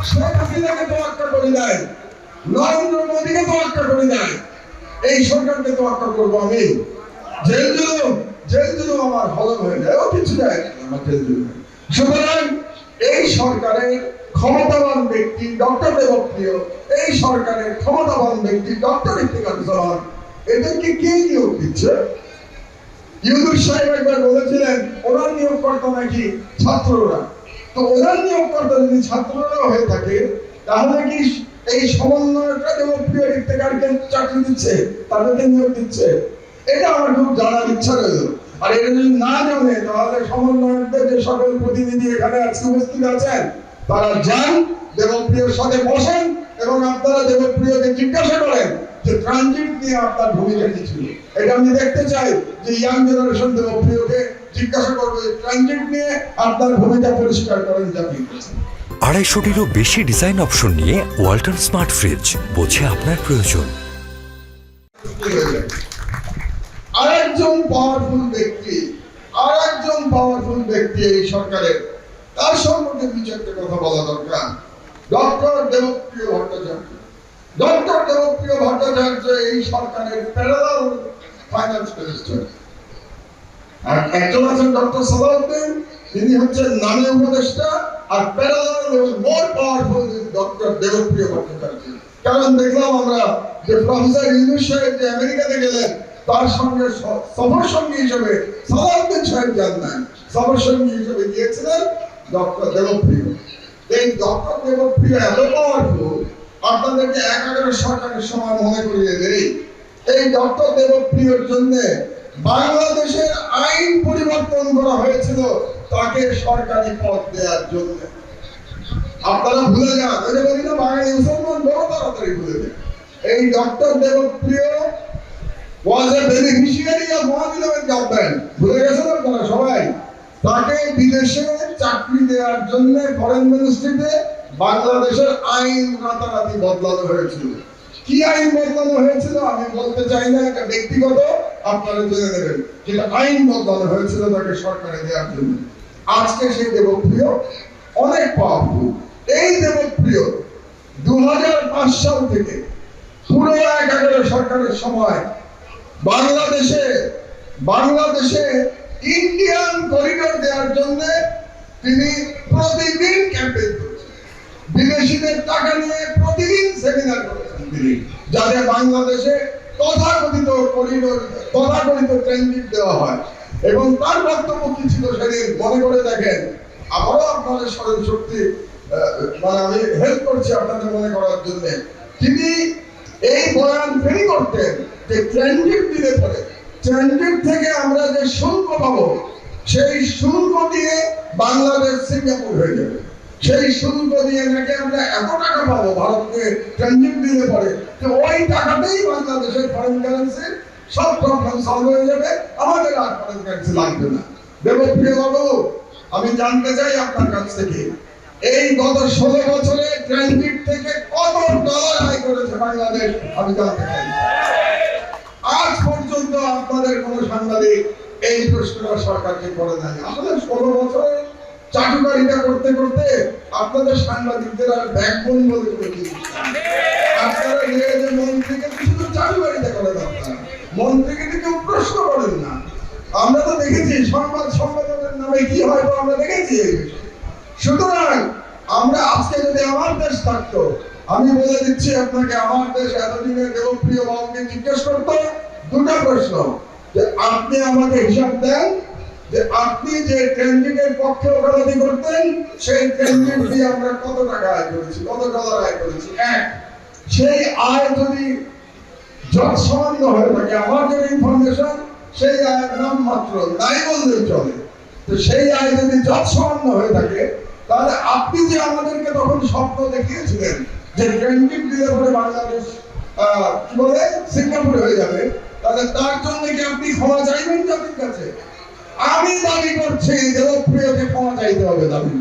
তোয়াক্কা করি নাই নরেন্দ্র মোদীকে তোয়াক্কা করি নাই এই সরকারকে তোয়াক্কা করব আমি। জেল জেল আমার হজম হয়ে যায়, ও কিছু আমার জেল সুতরাং এই সরকারের ক্ষমতাবান ব্যক্তি ডক্টর দেবপ্রিয়, এই সরকারের ক্ষমতাবান ব্যক্তি ডক্টর ইফতিকারুজ্জামান এদেরকে কে নিয়োগ দিচ্ছে? ইউনুস সাহেব একবার বলেছিলেন, ওনার নিয়োগকর্তা নাকি ছাত্ররা? তো ওনার নিয়োগকর্তা যদি ছাত্ররা হয়ে থাকে, তাহলে কি এই সমন্বয়টা দেবপ্রিয় ইফতেকারকে চাকরি দিচ্ছে তাদেরকে নিয়োগ দিচ্ছে? এটা আমার খুব জানার ইচ্ছা রইল। আর এটা যদি না জানে, তাহলে সমন্বয়কদের যে সকল প্রতিনিধি এখানে আজকে উপস্থিত আছেন, তারা যান দেবপ্রিয়র সাথে বসেন এবং আপনারা দেবপ্রিয়কে জিজ্ঞাসা করেন যে ট্রানজিট নিয়ে আপনার ভূমিকা কি ছিল? এটা আমি দেখতে চাই যে ইয়াং জেনারেশন দেবপ্রিয়কে জিজ্ঞাসা করবে ট্রানজিট নিয়ে আপনার ভূমিকা পরিষ্কার করেন আড়াইশোটিরও বেশি ডিজাইন অপশন নিয়ে ওয়াল্টন স্মার্ট ফ্রিজ বোঝে আপনার প্রয়োজন। আরেকজন পাওয়ারফুল ব্যক্তি আরেকজন পাওয়ারফুল ব্যক্তি এই সরকারের। তার সম্পর্কে দু চারটে কথা বলা দরকার। ডক্টর দেবপ্রিয় ভট্টাচার্য। ডক্টর দেবপ্রিয় ভট্টাচার্য এই সরকারের প্যারালাল ফাইন্যান্স মিনিস্টার আর একজন আছেন ডক্টর সালাউদ্দিন তিনি হচ্ছেন উপদেষ্টা আর parallel more powerful doctor Debapriya Bhattacharya. কারণ দেখলাম আমরা যে প্রফেসর ইউনুস সাহেব যে আমেরিকাতে গেলেন, তার সঙ্গে সফর সঙ্গী হিসেবে সালাউদ্দিন সাহেব যান নাই। সফর সঙ্গী হিসেবে গিয়েছিলেন ডক্টর দেবপ্রিয়। এই ডক্টর দেবপ্রিয় এত পাওয়ারফুল, আপনাদেরকে এক এগারো সরকারের সময় মনে করিয়ে দেই। এই ডক্টর দেবপ্রিয়র জন্য বাংলাদেশের আইন পরিবর্তন করা হয়েছিল তাকে সরকারি পদ দেওয়ার জন্য। আপনারা ভুলে যান বলি না, বাঙালি মুসলমান বড় তাড়াতাড়ি ভুলে যান। এই ডক্টর দেবপ্রিয় বাংলাদেশের আইন রাতারাতি বদলানো হয়েছিল। কি আইন বদলানো হয়েছিল আমি বলতে চাই না, এটা ব্যক্তিগত, আপনারা জেনে নেবেন। যেটা আইন বদলানো হয়েছিল তাকে সরকারে দেওয়ার জন্য। আজকে সেই দেবপ্রিয় অনেক পাওয়ারফুল এই দেবপ্রিয় দু সাল থেকে পুরো এক এগারো সরকারের সময় বাংলাদেশে বাংলাদেশে ইন্ডিয়ান করিডোর দেওয়ার জন্য তিনি প্রতিদিন ক্যাম্পেইন করছেন। বিদেশিদের টাকা নিয়ে প্রতিদিন সেমিনার করেছেন। যাতে বাংলাদেশে তথাকথিত করিডোর, তথাকথিত ট্রানজিট দেওয়া হয়। এবং তার বক্তব্য কি ছিল সেদিন মনে করে দেখেন। আবারও আপনাদের স্মরণ শক্তি মানে আমি হেল্প করছি আপনাদের মনে করার জন্য। তিনি এই বয়ান ফেরি করতেন যে ট্রানজিট দিলে পরে, ট্রানজিট থেকে আমরা যে শুল্ক পাবো, সেই শুল্ক দিয়ে বাংলাদেশ সিঙ্গাপুর হয়ে যাবে। সেই শুল্ক দিয়ে নাকি আমরা এত টাকা পাবো, ভারতকে ট্রানজিট দিলে পরে। যে ওই টাকাতেই বাংলাদেশের ফরেন কারেন্সি সব প্রবলেম সলভ হয়ে যাবে। আমাদের আর ফরেন কারেন্সি লাগবে না। দেবপ্রিয় বাবু, আমি জানতে চাই আপনার কাছ থেকে, এই গত ষোলো বছরে ট্রানজিট থেকে কত ডলার আয় করেছে বাংলাদেশ? আমি জানতে চাই। আজ পর্যন্ত আপনাদের কোন সাংবাদিক এই প্রশ্নটা সরকারকে করে নাই আসলে ষোলো বছরে চাটুকারিতা করতে করতে আপনাদের সাংবাদিকদের আর ব্যাকবোন বলে কোনো আপনারা মন্ত্রীকে শুধু চাটুকারিতা করেন আপনারা মন্ত্রীকে কেউ প্রশ্ন করেন না। আমরা তো দেখেছি সংবাদ সম্মেলনের নামে কি হয় তো আমরা দেখেছি। সুতরাং আমরা আজকে যদি আমার দেশ থাকতো, আমি বলে দিচ্ছি আপনাকে, আমার দেশ এতদিনের দেবপ্রিয় বাবুকে জিজ্ঞেস করতো দুটো প্রশ্ন, যে আপনি আমাকে হিসাব দেন যে আপনি যে ট্রেনজিটের পক্ষে ওকালতি করতেন, সেই ট্রেনজিট দিয়ে আমরা কত টাকা আয় করেছি, কত ডলার আয় করেছি? এক। সেই আয় যদি যত সামান্য হয়ে থাকে আমার ইনফরমেশন সেই আয়ের নাম মাত্র চলে। তো সেই আয় যদি হয়ে থাকে, তাহলে আপনি যে আমাদেরকে তখন স্বপ্ন দেখিয়েছিলেন যে ট্রেনজিট দিলে পরে বাংলাদেশ কি বলে সিঙ্গাপুর হয়ে যাবে, তাহলে তার জন্য কি আপনি ক্ষমা চাইবেন জাতির কাছে? আমি দাবি করছি দেবপ্রিয়কে ক্ষমা চাইতে হবে দাবি